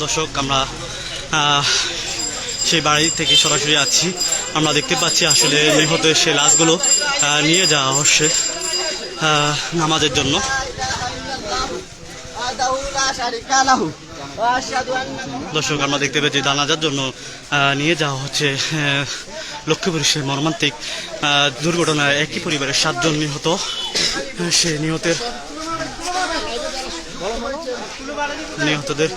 দর্শক, আমরা সেই বাড়ি থেকে সরাসরি আছি। আমরা দেখতে পাচ্ছি আসলে নিহতের সেই লাশগুলো নিয়ে যাওয়া হচ্ছে নামাজের জন্য। দর্শক, আমরা দেখতে পাচ্ছি দানাজার জন্য নিয়ে যাওয়া হচ্ছে লক্ষ্মীপুর সে মর্মান্তিক দুর্ঘটনায় একই পরিবারের সাতজন নিহত সে নিহতের, নিহতদের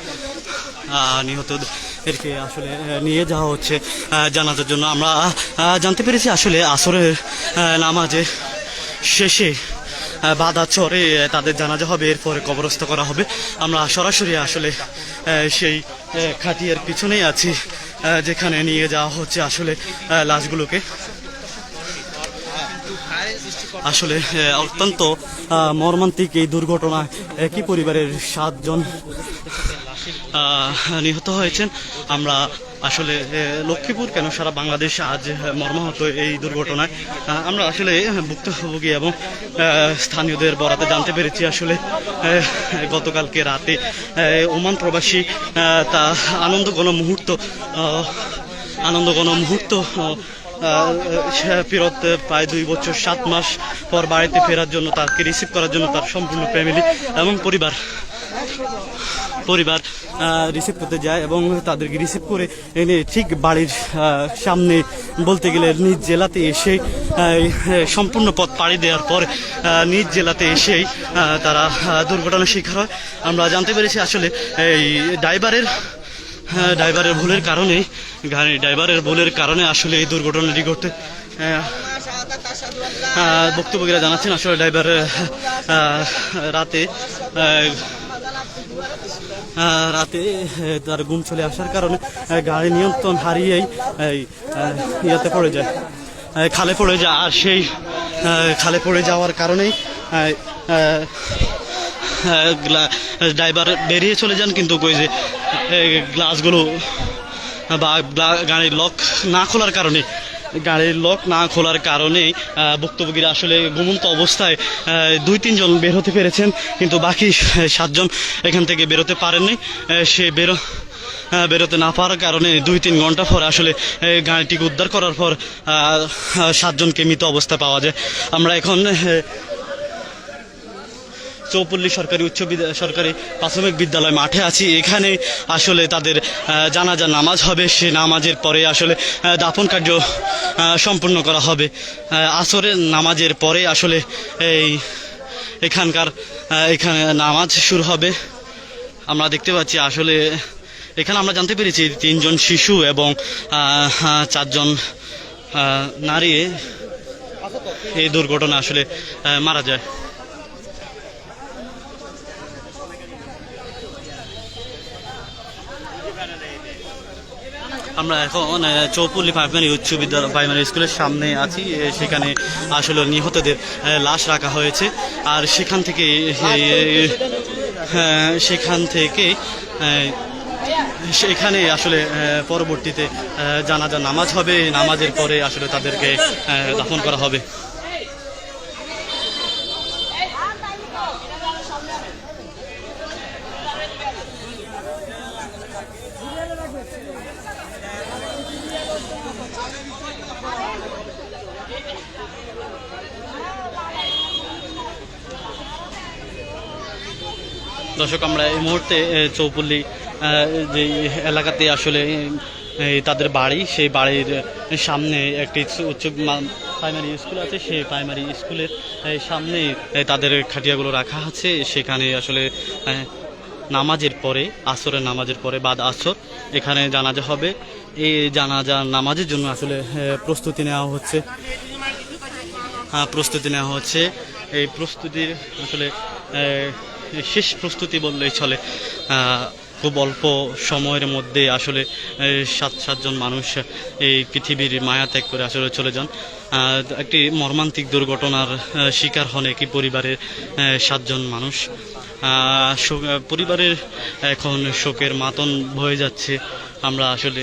নিহতদেরকে আসলে নিয়ে যাওয়া হচ্ছে জানাজার জন্য। আমরা জানতে পেরেছি আসলে আসরের নামাজে শেষে বাধা চরে তাদের জানাজা হবে, এরপরে কবরস্থ করা হবে। আমরা সরাসরি আসলে সেই খাটিয়ার পিছনেই আছি যেখানে নিয়ে যাওয়া হচ্ছে আসলে লাশগুলোকে। আসলে অত্যন্ত মর্মান্তিক এই দুর্ঘটনায় একই পরিবারের সাতজন নিহত হয়েছেন। আমরা আসলে লক্ষ্মীপুর কেন সারা বাংলাদেশ আজ মর্মাহত এই দুর্ঘটনায়? আমরা আসলে ভুক্তভোগী এবং স্থানীয়দের বরাতে জানতে পেরেছি আসলে গতকালকে রাতে ওমান প্রবাসী তা আনন্দ গণ মুহূর্ত আনন্দ গণ মুহূর্ত ফেরত প্রায় দুই বছর, সাত মাস পর বাড়িতে ফেরার জন্য তাকে রিসিভ করার জন্য তার সম্পূর্ণ ফ্যামিলি এবং পরিবার। পরিবার রিসিভ করতে যায় এবং তাদেরকে রিসিভ করে এনে ঠিক বাড়ির সামনে বলতে গেলে নিজ জেলাতে এসে সম্পূর্ণ পথ পাড়ি দেওয়ার পর নিজ জেলাতে এসেই তারা দুর্ঘটনার শিকার হয়। আমরা জানতে পেরেছি আসলে এই ড্রাইভারের ড্রাইভারের ভুলের কারণে, গাড়ি, ড্রাইভারের ভুলের কারণে আসলে এই দুর্ঘটনাটি ঘটে। বক্তব্যীরা জানাচ্ছেন আসলে ড্রাইভার রাতে রাতে তার ঘুম চলে আসার কারণে গাড়ি নিয়ন্ত্রণ হারিয়েই ইয়েতে পড়ে যায়। খালে পড়ে যায়, আর সেই খালে পড়ে যাওয়ার কারণেই ড্রাইভার বেরিয়ে চলে যান, কিন্তু ওই যে গ্লাসগুলো বা গাড়ির লক না খোলার কারণে গাড়ির লক না খোলার কারণে ভুক্তভোগীরা আসলে ঘুমন্ত অবস্থায় দুই তিনজন বের হতে পেরেছেন, কিন্তু বাকি সাতজন এখান থেকে বেরোতে পারেননি। সে বেরো বেরোতে না পারার কারণে দুই তিন ঘণ্টা পর আসলে গাড়িটিকে উদ্ধার করার পর সাতজনকে মৃত অবস্থা পাওয়া যায়। আমরা এখন চৌপল্লী সরকারি উচ্চ সরকারি প্রাথমিক বিদ্যালয় মাঠে আছি। এখানে আসলে তাদের জানাজা নামাজ হবে। সে নামাজের পরে আসলে দাফন কার্য সম্পূর্ণ করা হবে। আসরের নামাজের পরে আসলে এই এখানকার এখানে নামাজ শুরু হবে। আমরা দেখতে পাচ্ছি আসলে এখানে আমরা জানতে পেরেছি তিনজন শিশু এবং চারজন নারী এই দুর্ঘটনা আসলে মারা যায়। আমরা এখন আহ, চৌপল্লী প্রাইমারি উচ্চ বিদ্যালয় প্রাইমারি স্কুলের সামনে আছি সেখানে আসলে নিহতদের লাশ রাখা হয়েছে। আর সেখান থেকে সেখান থেকে সেখানে আসলে পরবর্তীতে জানাজা নামাজ হবে। নামাজের পরে আসলে তাদেরকে দাফন করা হবে। দর্শক, আমরা এই মুহূর্তে চৌপল্লী যে এলাকাতে আসলে তাদের বাড়ি, সেই বাড়ির সামনে একটি উচ্চ- প্রাইমারি স্কুল আছে। সেই প্রাইমারি স্কুলের এই সামনে তাদের খাটিয়াগুলো রাখা আছে। সেখানে আসলে নামাজের পরে আসরের নামাজের পরে বাদ আসর এখানে জানাজা হবে। এই জানাজা নামাজের জন্য আসলে প্রস্তুতি নেওয়া হচ্ছে। আহ, প্রস্তুতি নেওয়া হচ্ছে। এই প্রস্তুতির আসলে শেষ প্রস্তুতি বললেই চলে। খুব অল্প সময়ের মধ্যে আসলে সাত সাতজন মানুষ এই পৃথিবীর মায়া ত্যাগ করে আসলে চলে যান। একটি মর্মান্তিক দুর্ঘটনার শিকার হন একই পরিবারের সাতজন মানুষ। পরিবারের এখন শোকের মাতন বয়ে যাচ্ছে। আমরা আসলে